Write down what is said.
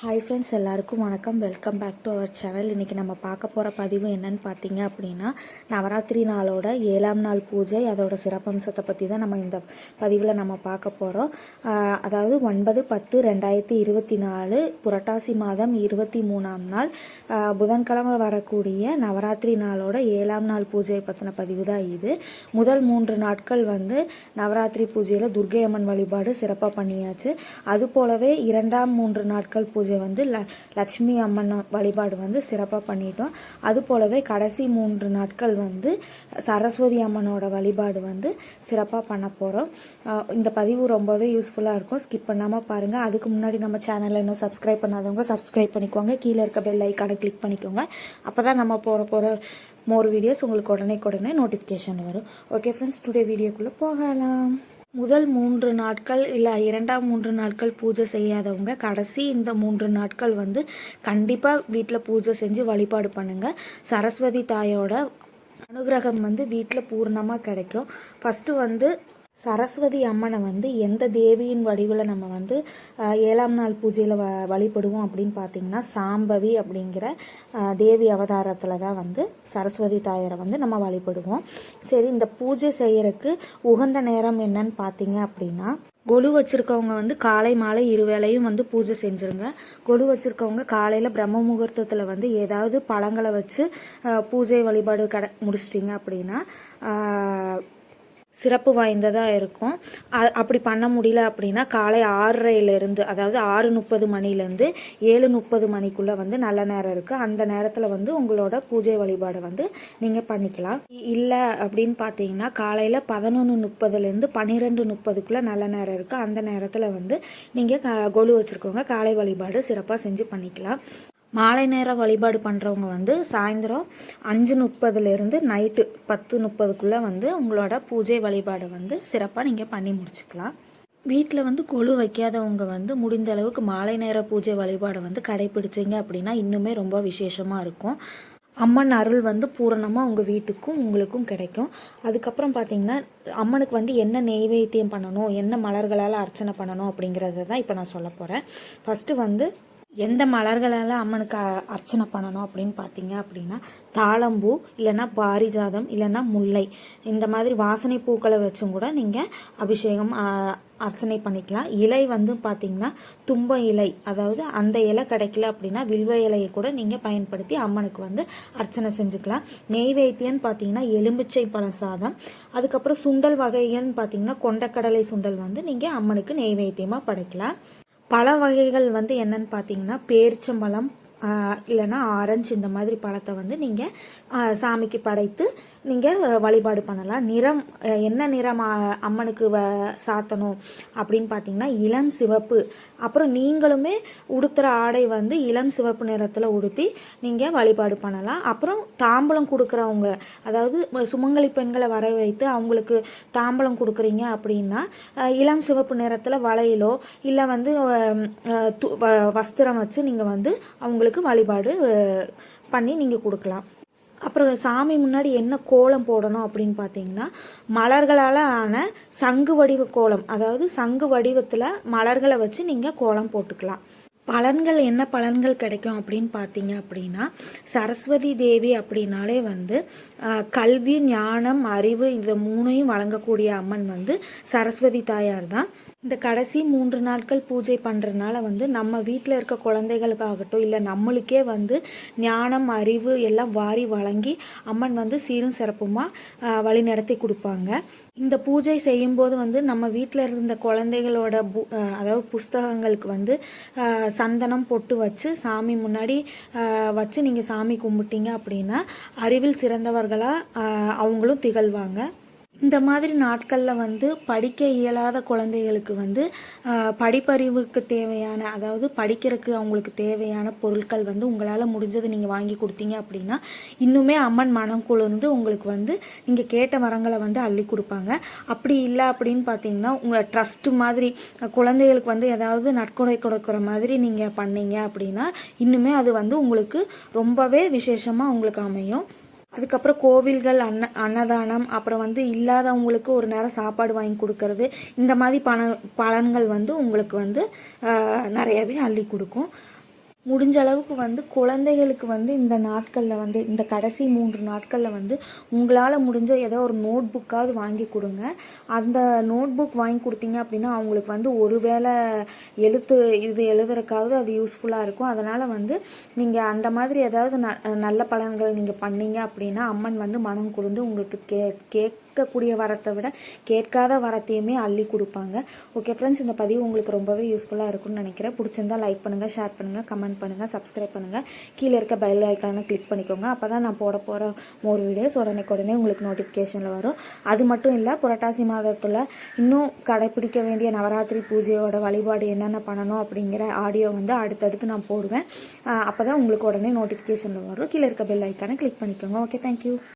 Hi friends எல்லாருக்கும் வணக்கம். Welcome back to our channel இன்றைக்கி நம்ம பார்க்க போகிற பதிவு என்னன்னு பார்த்தீங்க அப்படின்னா நவராத்திரி நாளோட ஏழாம் நாள் பூஜை அதோட சிறப்பம்சத்தை பற்றி தான் நம்ம இந்த பதிவில் நம்ம பார்க்க போகிறோம் அதாவது ஒன்பது பத்து ரெண்டாயிரத்தி இருபத்தி நாலு புரட்டாசி மாதம் இருபத்தி மூணாம் நாள். புதன்கிழமை வரக்கூடிய நவராத்திரி நாளோட ஏழாம் நாள் பூஜையை பற்றின பதிவு தான் இது. முதல் மூன்று நாட்கள் வந்து நவராத்திரி பூஜையில் துர்க்கை அம்மன் வழிபாடு சிறப்பாக பண்ணியாச்சு. அது போலவே இரண்டாம் மூன்று நாட்கள் பூஜை வந்து ல லட்சுமி அம்மன் வழிபாடு வந்து சிறப்பாக பண்ணிட்டோம். அது போலவே கடைசி மூன்று நாட்கள் வந்து சரஸ்வதி அம்மனோட வழிபாடு வந்து சிறப்பாக பண்ண போகிறோம் இந்த பதிவு ரொம்பவே யூஸ்ஃபுல்லாக இருக்கும். ஸ்கிப் பண்ணாமல் பாருங்கள் அதுக்கு முன்னாடி நம்ம சேனலில் இன்னும் சப்ஸ்கிரைப் பண்ணாதவங்க சப்ஸ்கிரைப் பண்ணிக்கோங்க. கீழே இருக்க பெல் ஐக்கானை கிளிக் பண்ணிக்கோங்க. அப்போ தான் நம்ம போகிற போகிற மோர் வீடியோஸ் உங்களுக்கு உடனே உடனே நோட்டிஃபிகேஷன் வரும். ஓகே ஃப்ரெண்ட்ஸ் டுடே வீடியோக்குள்ளே போகலாம். முதல் மூன்று நாட்கள் இல்லை இரண்டாம் மூன்று நாட்கள் பூஜை செய்யாதவங்க கடைசி இந்த மூன்று நாட்கள் வந்து கண்டிப்பாக வீட்டில் பூஜை செஞ்சு வழிபாடு பண்ணுங்கள் சரஸ்வதி தாயோட அனுகிரகம் வந்து வீட்டில் பூர்ணமாக கிடைக்கும். ஃபஸ்ட்டு வந்து சரஸ்வதி அம்மனை வந்து எந்த தேவியின் வடிவில் நம்ம வந்து ஏழாம் நாள் பூஜையில் வ வழிபடுவோம் அப்படின்னு பார்த்தீங்கன்னா சாம்பவி அப்படிங்கிற தேவி அவதாரத்தில் தான் வந்து சரஸ்வதி தாயரை வந்து நம்ம வழிபடுவோம். சரி இந்த பூஜை செய்கிறதுக்கு உகந்த நேரம் என்னன்னு பார்த்தீங்க அப்படின்னா கொலு வச்சுருக்கவங்க வந்து காலை மாலை இருவேளையும் வந்து பூஜை செஞ்சுருங்க. கொலு வச்சுருக்கவங்க காலையில் பிரம்ம முகூர்த்தத்தில் வந்து ஏதாவது பழங்களை வச்சு பூஜை வழிபாடு கட முடிச்சிட்டிங்க அப்படின்னா சிறப்பு வாய்ந்ததாக இருக்கும். அ- அப்படி பண்ண முடியல அப்படின்னா காலை ஆறரைலேருந்து அதாவது ஆறு முப்பது மணிலேருந்து ஏழு முப்பது மணிக்குள்ளே வந்து நல்ல நேரம் இருக்குது அந்த நேரத்தில் வந்து உங்களோட பூஜை வழிபாடை வந்து நீங்கள் பண்ணிக்கலாம். இல்லை அப்படின்னு பார்த்தீங்கன்னா காலையில் பதினொன்று முப்பதுலேருந்து பன்னிரெண்டு முப்பதுக்குள்ளே நல்ல நேரம் இருக்குது அந்த நேரத்தில் வந்து நீங்கள் க கொலு வச்சுருக்கவங்க காலை வழிபாடு சிறப்பாக செஞ்சு பண்ணிக்கலாம். மாலை நேர வழிபாடு பண்ணுறவங்க வந்து சாயந்தரம் அஞ்சு முப்பதுலேருந்து நைட்டு பத்து முப்பதுக்குள்ளே வந்து உங்களோட பூஜை வழிபாடு வந்து சிறப்பாக நீங்கள் பண்ணி முடிச்சுக்கலாம். வீட்டில் வந்து கொலு வைக்காதவங்க வந்து முடிந்த அளவுக்கு மாலை நேர பூஜை வழிபாடை வந்து கடைப்பிடிச்சிங்க அப்படின்னா இன்னுமே ரொம்ப விசேஷமாக இருக்கும். அம்மன் அருள் வந்து பூரணமாக உங்கள் வீட்டுக்கும் உங்களுக்கும் கிடைக்கும். அதுக்கப்புறம் பார்த்தீங்கன்னா அம்மனுக்கு வந்து என்ன நெய்வேத்தியம் பண்ணணும் என்ன மலர்களால் அர்ச்சனை பண்ணணும் அப்படிங்கிறத தான் இப்போ நான் சொல்ல போகிறேன் ஃபஸ்ட்டு வந்து எந்த மலர்களால் அம்மனுக்கு அர்ச்சனை பண்ணணும் அப்படின்னு பார்த்தீங்க அப்படின்னா தாளம்பூ இல்லைன்னா பாரிஜாதம் இல்லைன்னா முல்லை. இந்த மாதிரி வாசனை பூக்களை வச்சும் கூட நீங்கள் அபிஷேகம் அர்ச்சனை பண்ணிக்கலாம். இலை வந்து பார்த்தீங்கன்னா தும்ப இலை அதாவது அந்த இலை கிடைக்கல அப்படின்னா வில்வ இலையை கூட நீங்கள் பயன்படுத்தி அம்மனுக்கு வந்து அர்ச்சனை செஞ்சுக்கலாம். நெய்வேத்தியன்னு பார்த்தீங்கன்னா எலும்பிச்சை பழ சாதம் அதுக்கப்புறம் சுண்டல் வகைகள்னு பார்த்தீங்கன்னா கொண்டக்கடலை சுண்டல் வந்து நீங்கள் அம்மனுக்கு நெய்வேத்தியமாக படைக்கலாம். பழ வகைகள் வந்து என்னன்னு பார்த்தீங்கன்னா பேரிச்சம்பழம் இல்லைன்னா ஆரஞ்சு இந்த மாதிரி பழத்தை வந்து நீங்கள் சாமிக்கு படைத்து நீங்கள் வழிபாடு பண்ணலாம். நிறம் என்ன நிறம் அம்மனுக்கு வ சாத்தணும் அப்படின்னு பார்த்தீங்கன்னா இளம் சிவப்பு. அப்புறம் நீங்களுமே உடுத்துகிற ஆடை வந்து இளம் சிவப்பு நிறத்தில் உடுத்தி நீங்கள் வழிபாடு பண்ணலாம். அப்புறம் தாம்பலம் கொடுக்குறவங்க அதாவது சுமங்கலி பெண்களை வர வைத்து அவங்களுக்கு தாம்பலம் கொடுக்குறீங்க அப்படின்னா இளம் சிவப்பு நிறத்தில் வளையலோ இல்லை வந்து து- வ- வஸ்திரம் வச்சு நீங்கள் வந்து அவங்களுக்கு வழிபாடு பண்ணி நீங்கள் கொடுக்கலாம். அப்புறம் சாமி முன்னாடி என்ன கோலம் போடணும் அப்படின்னு பார்த்தீங்கன்னா மலர்களால் ஆன சங்கு வடிவ கோலம் அதாவது சங்கு வடிவத்தில் மலர்களை வச்சு நீங்கள் கோலம் போட்டுக்கலாம். பலன்கள் என்ன பலன்கள் கிடைக்கும் அப்படின்னு பார்த்தீங்க அப்படின்னா சரஸ்வதி தேவி அப்படின்னாலே வந்து கல்வி ஞானம் அறிவு இந்த மூணையும் வழங்கக்கூடிய அம்மன் வந்து சரஸ்வதி தாயார் தான். இந்த கடைசி மூன்று நாட்கள் பூஜை பண்ணுறதுனால வந்து நம்ம வீட்டில் இருக்க குழந்தைகளுக்காகட்டும் இல்லை நம்மளுக்கே வந்து ஞானம் அறிவு எல்லாம் வாரி வழங்கி அம்மன் வந்து சீரும் சிறப்புமாக வழிநடத்தி கொடுப்பாங்க. இந்த பூஜை செய்யும்போது வந்து நம்ம வீட்டில் இருந்த குழந்தைகளோட பு- அதாவது புஸ்தகங்களுக்கு வந்து சந்தனம் பொட்டு வச்சு சாமி முன்னாடி வச்சு நீங்கள் சாமி கும்பிட்டீங்க அப்படின்னா அறிவில் சிறந்தவர்களாக அவங்களும் திகழ்வாங்க. இந்த மாதிரி நாட்களில் வந்து படிக்க இயலாத குழந்தைகளுக்கு வந்து படிப்பறிவுக்கு தேவையான அதாவது படிக்கிறதுக்கு அவங்களுக்கு தேவையான பொருட்கள் வந்து உங்களால் முடிஞ்சதை நீங்கள் வாங்கி கொடுத்தீங்க அப்படின்னா இன்னுமே அம்மன் மனம் குளிர்ந்து உங்களுக்கு வந்து நீங்கள் கேட்ட வரங்களை வந்து அள்ளி கொடுப்பாங்க. அப்படி இல்லை அப்படின்னு பார்த்தீங்கன்னா உங்கள் ட்ரஸ்ட்டு மாதிரி குழந்தைகளுக்கு வந்து ஏதாவது நற்கொடை கொடுக்குற மாதிரி நீங்கள் பண்ணீங்க அப்படின்னா இன்னுமே அது வந்து உங்களுக்கு ரொம்பவே விசேஷமாக உங்களுக்கு அமையும். அதுக்கப்புறம் கோவில்கள் அன்ன அன்னதானம் அப்புறம் வந்து இல்லாதவங்களுக்கு ஒரு நேரம் சாப்பாடு வாங்கி கொடுக்கறது. இந்த மாதிரி பண பலன்கள் வந்து உங்களுக்கு வந்து நிறையவே அள்ளி கொடுக்கும். முடிஞ்ச அளவுக்கு வந்து குழந்தைகளுக்கு வந்து இந்த நாட்களில் வந்து இந்த கடைசி மூன்று நாட்களில் வந்து உங்களால் முடிஞ்ச ஏதோ ஒரு நோட் புக்காவது வாங்கி கொடுங்க. அந்த நோட் புக் வாங்கி கொடுத்தீங்க அப்படின்னா அவங்களுக்கு வந்து ஒருவேளை எழுத்து இது எழுதுறதுக்காவது அது யூஸ்ஃபுல்லாக இருக்கும். அதனால் வந்து நீங்கள் அந்த மாதிரி ஏதாவது ந நல்ல பலன்கள் நீங்கள் பண்ணீங்க அப்படின்னா அம்மன் வந்து மனம் குளிர்ந்து உங்களுக்கு கே கேட்கக்கூடிய வரத்தை விட கேட்காத வரத்தையுமே அள்ளி கொடுப்பாங்க. ஓகே ஃப்ரெண்ட்ஸ் இந்த பதிவு உங்களுக்கு ரொம்பவே யூஸ்ஃபுல்லாக இருக்கும்னு நினைக்கிறேன். பிடிச்சிருந்தா லைக் பண்ணுங்கள் ஷேர் பண்ணுங்கள் கமெண்ட் பண்ணுங்கள் சப்ஸ்கிரைப் பண்ணுங்கள் கீழே இருக்க பெல் ஐக்கானை கிளிக் பண்ணிக்கோங்க. அப்போ தான் நான் போட போகிற மோர் வீடியோஸ் உடனே உடனே உங்களுக்கு நோட்டிஃபிகேஷனில் வரும். அது மட்டும் இல்லை புரட்டாசி மாதத்தில் இன்னும் கடைப்பிடிக்க வேண்டிய நவராத்திரி பூஜையோட வழிபாடு என்னென்ன பண்ணணும் அப்படிங்கிற ஆடியோ வந்து அடுத்தடுத்து நான் போடுவேன். அப்போ தான் உங்களுக்கு உடனே நோட்டிஃபிகேஷனில் வரும். கீழே இருக்க பெல் ஐக்கானை கிளிக் பண்ணிக்கோங்க. Okay thank you